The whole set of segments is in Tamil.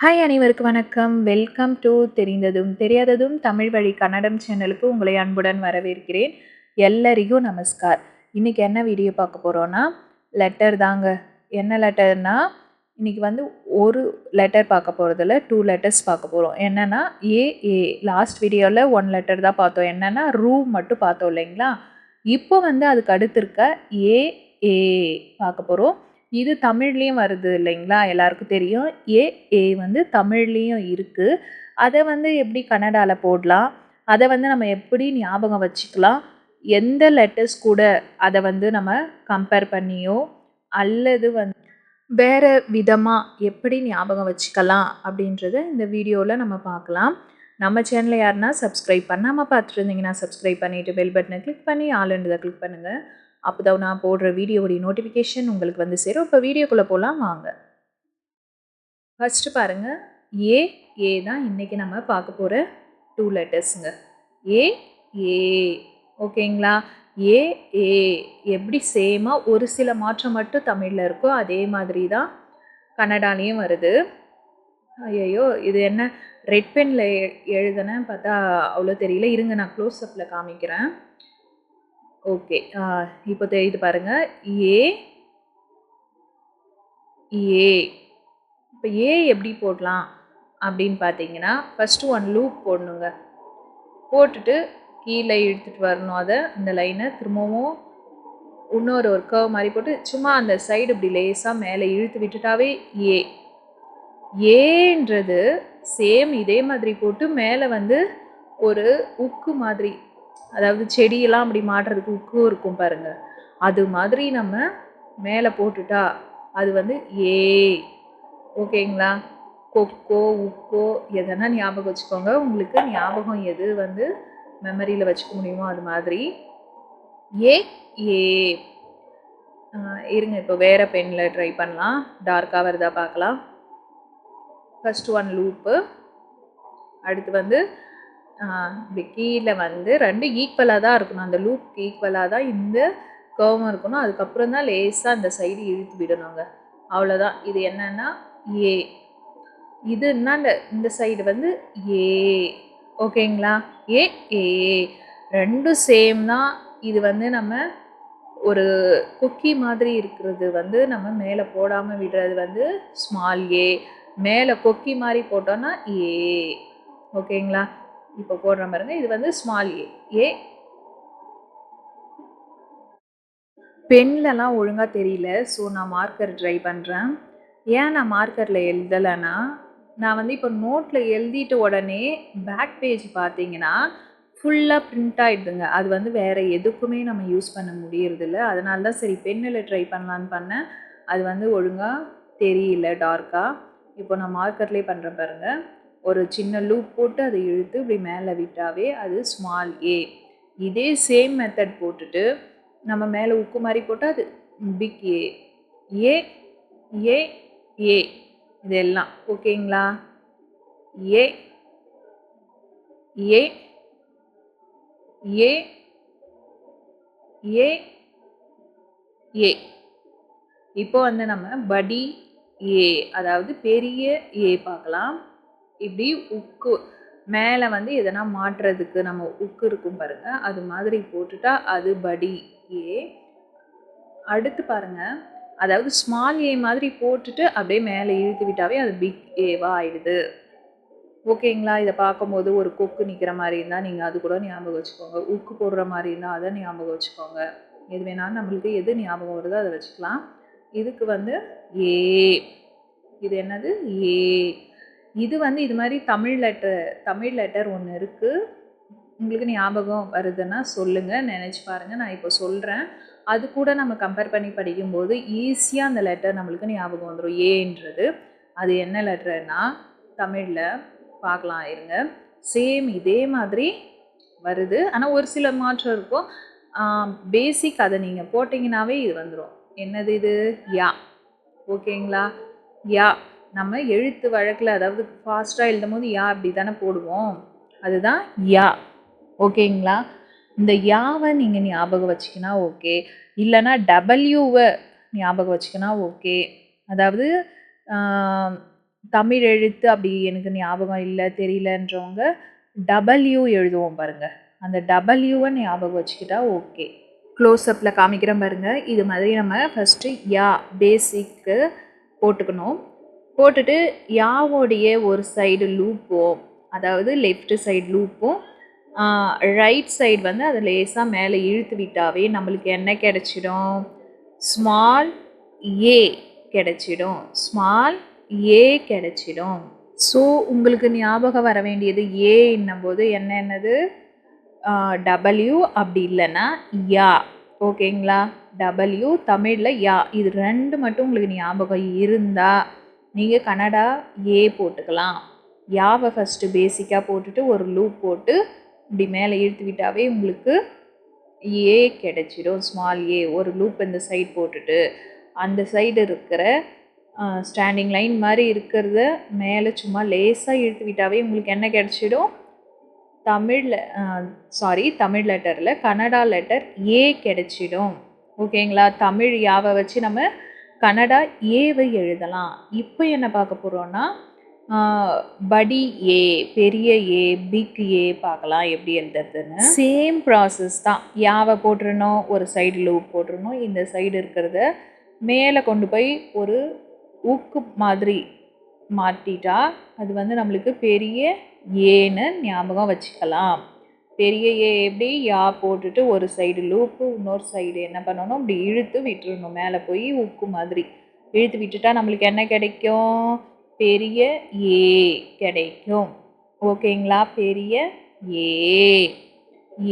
ஹாய் அனைவருக்கு வணக்கம். வெல்கம் டு தெரிந்ததும் தெரியாததும் தமிழ் வழி கன்னடம் சேனலுக்கு உங்களை அன்புடன் வரவேற்கிறேன். எல்லோரையும் நமஸ்கார். இன்றைக்கி என்ன வீடியோ பார்க்க போகிறோன்னா லெட்டர் தாங்க. என்ன லெட்டர்னா இன்றைக்கி வந்து ஒரு லெட்டர் பார்க்க போகிறதில்ல டூ லெட்டர்ஸ் பார்க்க போகிறோம் என்னென்னா ஏ லாஸ்ட் வீடியோவில் ஒன் லெட்டர் தான் பார்த்தோம். என்னென்னா ரூ மட்டும் பார்த்தோம் இல்லைங்களா? இப்போ வந்து அதுக்கு அடுத்து இருக்க ஏ பார்க்க போகிறோம் இது தமிழ்லேயும் வருது இல்லைங்களா? எல்லாருக்கும் தெரியும். ஏ ஏ வந்து தமிழ்லேயும் இருக்குது அதை வந்து எப்படி கன்னடாவில் போடலாம்? அதை வந்து நம்ம எப்படி ஞாபகம் வச்சுக்கலாம்? எந்த லெட்டர்ஸ் கூட அதை வந்து நம்ம கம்பேர் பண்ணியோ அல்லது வந்து வேறு விதமாக எப்படி ஞாபகம் வச்சுக்கலாம் அப்படின்றத இந்த வீடியோவில் நம்ம பார்க்கலாம். நம்ம சேனலை யாருன்னா சப்ஸ்கிரைப் பண்ணாமல் பார்த்துட்டு இருந்தீங்கன்னா சப்ஸ்கிரைப் பண்ணிவிட்டு பெல் பட்டனை கிளிக் பண்ணி ஆளுன்றதை கிளிக் பண்ணுங்கள் அப்போ தான் நான் போடுற வீடியோவுடைய நோட்டிஃபிகேஷன் உங்களுக்கு வந்து சேரும். இப்போ வீடியோக்குள்ளே போகலாம் வாங்க. ஃபஸ்ட்டு பாருங்கள் ஏ ஏ தான் இன்றைக்கி நம்ம பார்க்க போகிற டூ லெட்டர்ஸுங்க ஏ ஏ ஓகேங்களா? ஏ ஏ எப்படி சேமாக ஒரு சில மாற்றம் மட்டும் தமிழில் இருக்கோ அதே மாதிரி தான் கன்னடாலேயும் வருது. ஐயோ இது என்ன? ரெட் பெனில் எழுதுனேன் பார்த்தா அவ்வளோ தெரியல. இருங்க நான் க்ளோஸ் அப்பில் காமிக்கிறேன். ஓகே இப்போ தெரியுது பாருங்கள் ஏ ஏ. இப்போ ஏ எப்படி போடலாம் அப்படின்னு பார்த்தீங்கன்னா ஃபஸ்ட்டு ஒன் லூப் போடணுங்க. போட்டுட்டு கீழே இழுத்துட்டு வரணும் அதை இந்த லைனை திரும்பவும் இன்னொரு ஒரு கர்வ் மாதிரி போட்டு சும்மா அந்த சைடு இப்படி லேசாக மேலே இழுத்து விட்டுட்டாவே ஏ. ஏன்றது சேம் இதே மாதிரி போட்டு மேலே வந்து ஒரு உக்கு மாதிரி அதாவது செடியெல்லாம் அப்படி மாட்டுறதுக்கு உக்கு இருக்கும் பாருங்க. அது மாதிரி நம்ம மேலே போட்டுட்டா அது வந்து ஏ. ஓகேங்களா? கொக்கோ உக்கோ எதனா ஞாபகம் வச்சுக்கோங்க. உங்களுக்கு ஞாபகம் எது வந்து மெமரியில் வச்சுக்க முடியுமோ அது மாதிரி. ஏ ஏ. இருங்க இப்போ வேறு பெண்ணில் ட்ரை பண்ணலாம். டார்க்காக வருதா பார்க்கலாம். ஃபஸ்ட் ஒன் லூப்பு அடுத்து வந்து இப்படி கீழே வந்து ரெண்டு ஈக்குவலாக தான் இருக்கணும். அந்த லூப்க்கு ஈக்குவலாக தான் இந்த கர்வும் இருக்கணும். அதுக்கப்புறம் தான் லேசாக அந்த சைடு இழுத்து விடணுங்க. அவ்வளோதான் இது என்னென்னா ஏ இதுன்னா இந்த இந்த சைடு வந்து ஏ ஓகேங்களா? ஏ ஏ ரெண்டும் சேம் தான். இது வந்து நம்ம ஒரு குக்கி மாதிரி இருக்கிறது வந்து நம்ம மேலே போடாமல் விடுறது வந்து ஸ்மால் ஏ மேலே கொக்கி மாதிரி போட்டோன்னா ஏ ஓகேங்களா? இப்போ போடுற பாருங்க இது வந்து ஸ்மால் ஏ ஏ பென்லலாம் ஒழுங்காக தெரியல ஸோ நான் மார்க்கர் ட்ரை பண்ணுறேன் ஏன் நான் மார்க்கரில் எழுதலைன்னா நான் வந்து இப்போ நோட்டில் எழுதிட்ட உடனே பேக் பேஜ் பார்த்தீங்கன்னா ஃபுல்லாக பிரிண்ட் ஆகிடுதுங்க அது வந்து வேறு எதுக்குமே நம்ம யூஸ் பண்ண முடியறதில்ல. அதனால தான் சரி பென்னில் ட்ரை பண்ணலான்னு பண்ணேன். அது வந்து ஒழுங்காக தெரியல டார்க்காக இப்போ நான் மார்க்கர்லேயே பண்ணுறேன் பாருங்கள் ஒரு சின்ன லூப் போட்டு அதை இழுத்து இப்படி மேலே விட்டாவே அது ஸ்மால் ஏ இதே சேம் மெத்தட் போட்டுட்டு நம்ம மேலே உக்கு மாதிரி போட்டால் அது பிக் ஏ ஏ ஏ ஏ இதெல்லாம். ஓகேங்களா? ஏ ஏ ஏ ஏ ஏ இப்போ வந்து நம்ம படி ஏ அதாவது பெரிய ஏ பார்க்கலாம். இப்படி உக்கு மேலே வந்து எதனா மாட்டுறதுக்கு நம்ம உக்கு இருக்கும் பாருங்கள் அது மாதிரி போட்டுட்டா அது படி ஏ. அடுத்து பாருங்கள் அதாவது ஸ்மால் ஏ மாதிரி போட்டுட்டு அப்படியே மேலே இழுத்து விட்டாவே அது பிக் ஏவாக ஆயிடுது. ஓகேங்களா இதை பார்க்கும்போது ஒரு கொக்கு நிற்கிற மாதிரி இருந்தால் நீங்கள் அது கூட ஞாபகம் வச்சுக்கோங்க. உக்கு போடுற மாதிரி இருந்தால் அதை ஞாபகம் வச்சுக்கோங்க. எது வேணாலும் நம்மளுக்கு எது ஞாபகம் வருதோ அதை வச்சுக்கலாம். இதுக்கு வந்து ஏ இது என்னது? ஏ இது வந்து இது மாதிரி தமிழ் லெட்டர் தமிழ் லெட்டர் ஒன்று இருக்குது உங்களுக்கு ஞாபகம் வருதுன்னா சொல்லுங்கள் நினச்சி பாருங்கள் நான் இப்போ சொல்கிறேன் அது கூட நம்ம கம்பேர் பண்ணி படிக்கும்போது ஈஸியாக அந்த லெட்டர் நம்மளுக்கு ஞாபகம் வந்துடும் ஏன்றது அது என்ன லெட்டர்னா தமிழில் பார்க்கலாம் இருங்க. சேம் இதே மாதிரி வருது. ஆனால் ஒரு சில மாற்றம் இருக்கும். பேசிக் அதை நீங்கள் போட்டிங்கனாவே இது வந்துடும் என்னது இது? யா. ஓகேங்களா? யா. நம்ம எழுத்து வழக்கில் அதாவது ஃபாஸ்ட்டாக எழுதும் போது யா அப்படி தானே போடுவோம். அதுதான் யா. ஓகேங்களா? இந்த யாவை நீங்கள் ஞாபகம் வச்சிக்கினா ஓகே. இல்லைன்னா டபிள்யூவை ஞாபகம் வச்சுக்கினா ஓகே. அதாவது தமிழ் எழுத்து அப்படி எனக்கு ஞாபகம் இல்லை தெரியலன்றவங்க டபுள்யூ எழுதுவோம் பாருங்கள் அந்த டபுள்யூவை ஞாபகம் வச்சுக்கிட்டா ஓகே. க்ளோஸ்அப்பில் காமிக்கிறேன் பாருங்கள் இது மாதிரி நம்ம ஃபஸ்ட்டு யா பேசிக்கு போட்டுக்கணும். போட்டுட்டு யாவோடைய ஒரு சைடு லூப்போ அதாவது லெஃப்ட் சைடு லூப்பும் ரைட் சைடு வந்து அதை லேசாக மேலே இழுத்து விட்டாவே நம்மளுக்கு என்ன கிடச்சிடும்? ஸ்மால் ஏ கிடச்சிடும். ஸ்மால் ஏ கிடச்சிடும். ஸோ உங்களுக்கு ஞாபகம் வர வேண்டியது ஏ போது என்ன என்னது? டபுள்யூ அப்படி இல்லைன்னா யா ஓகேங்களா டபுள்யூ தமிழில் யா இது ரெண்டு மட்டும் உங்களுக்கு ஞாபகம் இருந்தால் நீங்கள் கன்னடா ஏ போட்டுக்கலாம். யாவை ஃபஸ்ட்டு பேசிக்காக போட்டுட்டு ஒரு லூப் போட்டு இப்படி மேலே இழுத்து விட்டாவே உங்களுக்கு ஏ கிடச்சிடும். ஸ்மால் ஏ ஒரு லூப் இந்த சைட் போட்டுட்டு அந்த சைடு இருக்கிற ஸ்டாண்டிங் லைன் மாதிரி இருக்கிறத மேலே சும்மா லேசாக இழுத்து விட்டாவே உங்களுக்கு என்ன கிடச்சிடும்? தமிழில் சாரி தமிழ் லெட்டரில் கன்னடா லெட்டர் ஏ கிடச்சிடும். ஓகேங்களா தமிழ் யாவை வச்சு நம்ம கன்னடா ஏவை எழுதலாம். இப்போ என்ன பார்க்க போகிறோன்னா படி ஏ பெரிய ஏ பிக் ஏ பார்க்கலாம் எப்படி எழுதுறதுன்னு. சேம் ப்ராசஸ் தான். யாவை போட்டுருணும் ஒரு சைடு லூப் போட்டுருணும் இந்த சைடு இருக்கிறத மேலே கொண்டு போய் ஒரு ஊக்கு மாதிரி மாட்டிட்டா அது வந்து நம்மளுக்கு பெரிய ஏன்னு ஞாபகம் வச்சுக்கலாம். பெரிய ஏ எப்படி யா போட்டுட்டு ஒரு சைடு லூப்பு இன்னொரு சைடு என்ன பண்ணணும்? இப்படி இழுத்து விட்டுறணும். மேலே போய் உக்கு மாதிரி. இழுத்து விட்டுட்டா நம்மளுக்கு என்ன கிடைக்கும்? பெரிய ஏ கிடைக்கும். ஓகேங்களா? பெரிய ஏ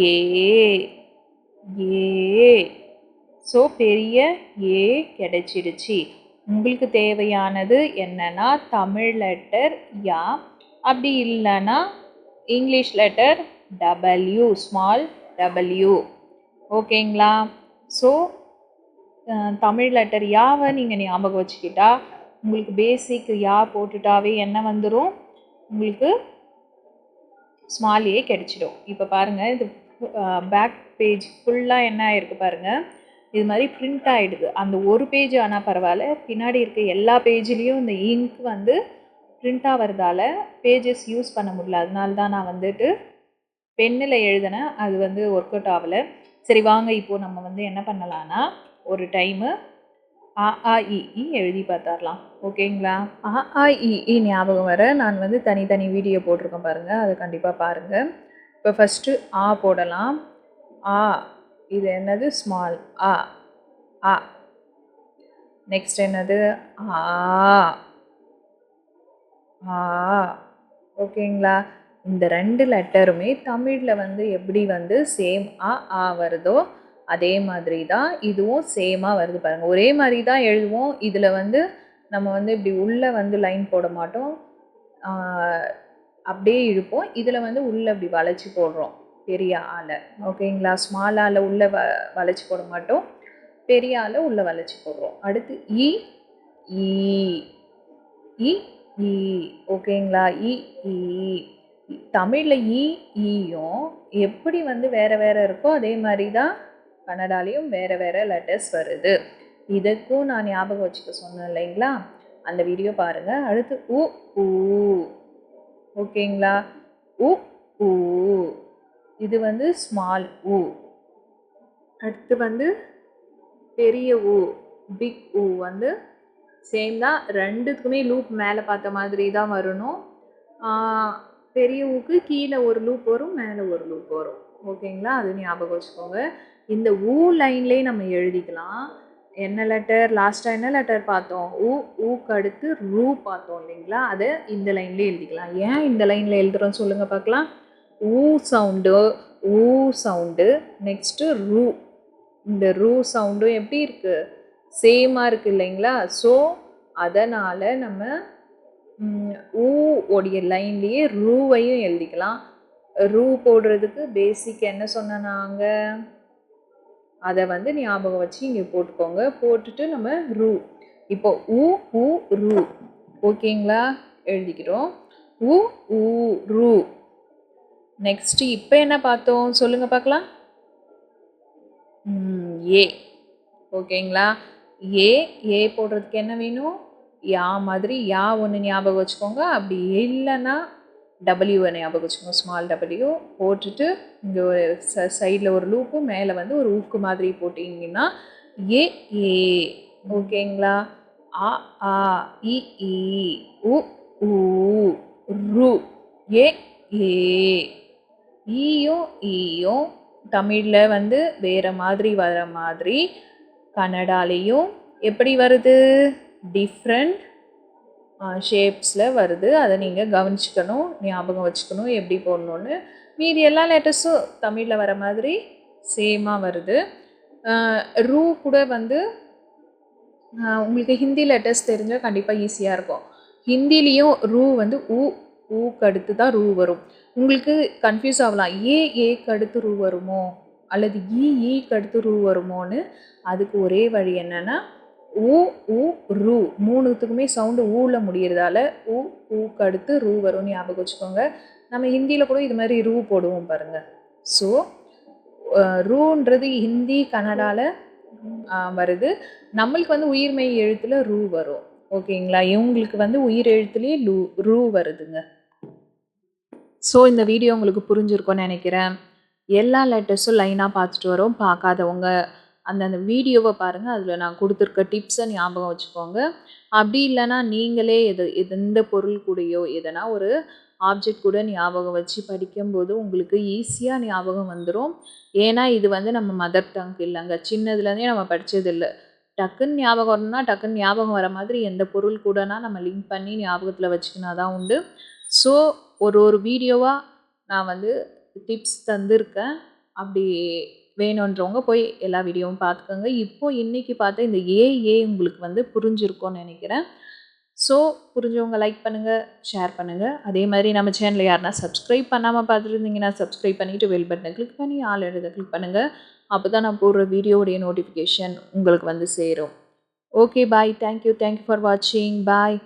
ஏ ஏ ஸோ பெரிய ஏ கிடைச்சிடுச்சு. உங்களுக்கு தேவையானது என்னன்னா தமிழ் லெட்டர் யா? அப்படி இல்லைன்னா English letter W small W ஓகேங்களா ஸோ தமிழ் லெட்டர் யாவை நீங்கள் ஞாபகம் வச்சுக்கிட்டா உங்களுக்கு பேசிக் யா போட்டுட்டாவே என்ன வந்துடும் உங்களுக்கு ஸ்மால் ஏ கிடச்சிடும். இப்போ பாருங்கள் இது பேக் பேஜ் ஃபுல்லாக என்ன ஆகிருக்கு பாருங்கள் இது மாதிரி பிரிண்ட் ஆகிடுது அந்த ஒரு பேஜ் ஆனால் பரவாயில்ல பின்னாடி இருக்க எல்லா பேஜ்லேயும் இந்த இங்க் வந்து பிரிண்ட் ஆகிறதால பேஜஸ் யூஸ் பண்ண முடியல. அதனால தான் நான் வந்துட்டு பெண்ணில் எழுதினேன் அது வந்து ஒர்க் அவுட் ஆகலை. சரி வாங்க இப்போது நம்ம வந்து என்ன பண்ணலான்னா ஒரு டைமு ஆ ஆ இ எழுதி பார்த்தரலாம் ஓகேங்களா? ஆ ஆ இ இ ஞாபகம் வர நான் வந்து தனித்தனி வீடியோ போட்டிருக்கேன் பாருங்கள் அதை கண்டிப்பாக பாருங்கள் இப்போ ஃபஸ்ட்டு ஆ போடலாம். ஆ இது என்னது? ஸ்மால் ஆ ஆ நெக்ஸ்ட் என்னது? ஆ. ஆ. ஓகேங்களா? இந்த ரெண்டு லெட்டருமே தமிழில் வந்து எப்படி வந்து சேம் ஆ ஆ வருதோ அதே மாதிரி தான் இதுவும் சேமாக வருது பாருங்கள் ஒரே மாதிரி தான் எழுதுவோம். இதில் வந்து நம்ம வந்து இப்படி உள்ளே வந்து லைன் போட மாட்டோம். அப்படியே இழுப்போம். இதில் வந்து உள்ளே இப்படி வளைச்சி போடுறோம். பெரிய ஆளை. ஓகேங்களா ஸ்மால் ஆளை உள்ளே வ வளைச்சி போட மாட்டோம். பெரிய ஆளை உள்ளே வளைச்சி போடுறோம். அடுத்து இ இ இ ஓகேங்களா இ இ தமிழில் ஈ ஈயும் எப்படி வந்து வேறு வேறு இருக்கோ அதே மாதிரி தான் கன்னடாலேயும் வேறு வேறு லெட்டர்ஸ் வருது. இதுக்கும் நான் ஞாபகம் வச்சுக்க சொன்னேன் இல்லைங்களா? அந்த வீடியோ பாருங்கள் அடுத்து உ ஊ. ஓகேங்களா? உ ஊ. இது வந்து ஸ்மால் ஊ. அடுத்து வந்து பெரிய ஊ பிக் ஊ வந்து சேம் தான். ரெண்டுத்துக்குமே லூப் மேலே பார்த்த மாதிரி தான் வரணும் பெரிய ஊக்கு கீழே ஒரு லூப் வரும் மேலே ஒரு லூப் வரும். ஓகேங்களா அது ஞாபகம் வச்சுக்கோங்க. இந்த ஊ லைன்லேயே நம்ம எழுதிக்கலாம். என்ன லெட்டர் லாஸ்ட்டாக என்ன லெட்டர் பார்த்தோம்? ஊ ஊக்கு அடுத்து ரூ பார்த்தோம் இல்லைங்களா? அதை இந்த லைன்லேயே எழுதிக்கலாம். ஏன் இந்த லைனில் எழுதுகிறோம் சொல்லுங்கள் பார்க்கலாம். ஊ சவுண்டு ஊ சவுண்டு நெக்ஸ்ட்டு ரூ இந்த ரூ சவுண்டும் எப்படி இருக்குது சேமாக இருக்குது இல்லைங்களா? ஸோ அதனால் நம்ம ஊ உடைய லைன்லேயே ரூவையும் எழுதிக்கலாம். ரூ போடுறதுக்கு பேசிக் என்ன சொன்ன நாங்கள் அதை வந்து ஞாபகம் வச்சு இங்கே போட்டுக்கோங்க. போட்டுட்டு நம்ம ரூ. இப்போ ஊ ஊ ரூ. ஓகேங்களா? எழுதிக்கிறோம். ஊ ஊ ரூ. நெக்ஸ்ட்டு இப்போ என்ன பார்த்தோம்? சொல்லுங்கள் பார்க்கலாம். ஏ. ஓகேங்களா? ஏ ஏ போடுறதுக்கு என்ன வேணும்? யா மாதிரி யா ஒன்று ஞாபகம் வச்சுக்கோங்க. அப்படி இல்லைன்னா டபிள்யூவை ஞாபகம் வச்சுக்கோங்க. ஸ்மால் டபிள்யூ போட்டுட்டு இங்கே ஒரு ச சைடில் ஒரு லூப்பு மேலே வந்து ஒரு ஊக்கு மாதிரி போட்டிங்கன்னா ஏ ஏ. ஓகேங்களா? ஆ ஆ இ இ உ ஊ ரு. ஏ ஏ. ஈயும் ஈயும் தமிழில் வந்து வேறு மாதிரி வர மாதிரி கன்னடாலேயும் எப்படி வருது? டிஃப்ரெண்ட் ஷேப்ஸில் வருது. அதை நீங்கள் கவனிச்சுக்கணும் ஞாபகம் வச்சுக்கணும் எப்படி போடணுன்னு மீதி எல்லா லெட்டர்ஸும் தமிழில் வர மாதிரி சேமாக வருது. ரூ கூட வந்து உங்களுக்கு ஹிந்தி லெட்டர்ஸ் தெரிஞ்சால் கண்டிப்பாக ஈஸியாக இருக்கும். ஹிந்திலேயும் ரூ வந்து ஊ ஊக்கு அடுத்து தான் ரூ வரும். உங்களுக்கு கன்ஃபியூஸ் ஆகலாம். ஏ ஏக்கு அடுத்து ரூ வருமோ? அல்லது இ ஈக்கு அடுத்து ரூ வருமோன்னு? அதுக்கு ஒரே வழி என்னென்னா ஊ ஊ ரூ. மூணுத்துக்குமே சவுண்டு ஊவில் முடிகிறதால ஊ ஊக்கு அடுத்து ரூ வரும்னு ஞாபகம் வச்சுக்கோங்க. நம்ம ஹிந்தியில் கூட இது மாதிரி ரூ போடுவோம் பாருங்கள் ஸோ ரூன்றது ஹிந்தி கன்னடாவில் வருது. நம்மளுக்கு வந்து உயிர்மை எழுத்தில் ரூ வரும். ஓகேங்களா? இவங்களுக்கு வந்து உயிர் எழுத்துலேயே லூ ரூ வருதுங்க. ஸோ இந்த வீடியோ உங்களுக்கு புரிஞ்சிருக்கோன்னு நினைக்கிறேன். எல்லா லெட்டர்ஸும் லைனாக பார்த்துட்டு வரோம். பார்க்காதவங்க அந்தந்த வீடியோவை பாருங்கள் அதில் நான் கொடுத்துருக்க டிப்ஸை ஞாபகம் வச்சுக்கோங்க. அப்படி இல்லைன்னா நீங்களே எது எந்த பொருள் கூடயோ எதனா ஒரு ஆப்ஜெக்ட் கூட ஞாபகம் வச்சு படிக்கும்போது உங்களுக்கு ஈஸியாக ஞாபகம் வந்துடும் ஏன்னா இது வந்து நம்ம மதர் டங் இல்லைங்க. சின்னதுலேருந்தே நம்ம படித்தது இல்லை டக்குன்னு ஞாபகம் வரணும்னா டக்குன்னு ஞாபகம் வர மாதிரி எந்த பொருள் கூடனா நம்ம லிங்க் பண்ணி ஞாபகத்தில் வச்சுக்கினா தான் உண்டு. ஸோ ஒரு ஒரு வீடியோவாக நான் வந்து டிப்ஸ் தந்திருக்கேன். அப்படி வேணுன்றவங்க போய் எல்லா வீடியோவும் பார்த்துக்கோங்க. இப்போ இன்றைக்கி பார்த்த இந்த ஏஏ உங்களுக்கு வந்து புரிஞ்சிருக்கும்னு நினைக்கிறேன். ஸோ புரிஞ்சவங்க லைக் பண்ணுங்கள் ஷேர் பண்ணுங்கள் அதே மாதிரி நம்ம சேனலில் யாருனா சப்ஸ்கிரைப் பண்ணாமல் பார்த்துருந்தீங்கன்னா சப்ஸ்கிரைப் பண்ணிவிட்டு வெல் பட்டனை கிளிக் பண்ணி ஆள் எழுத கிளிக் பண்ணுங்கள் அப்போ தான் நான் போடுற வீடியோவுடைய நோட்டிஃபிகேஷன் உங்களுக்கு வந்து சேரும். Okay bye thank you thank you for வாட்சிங் பாய்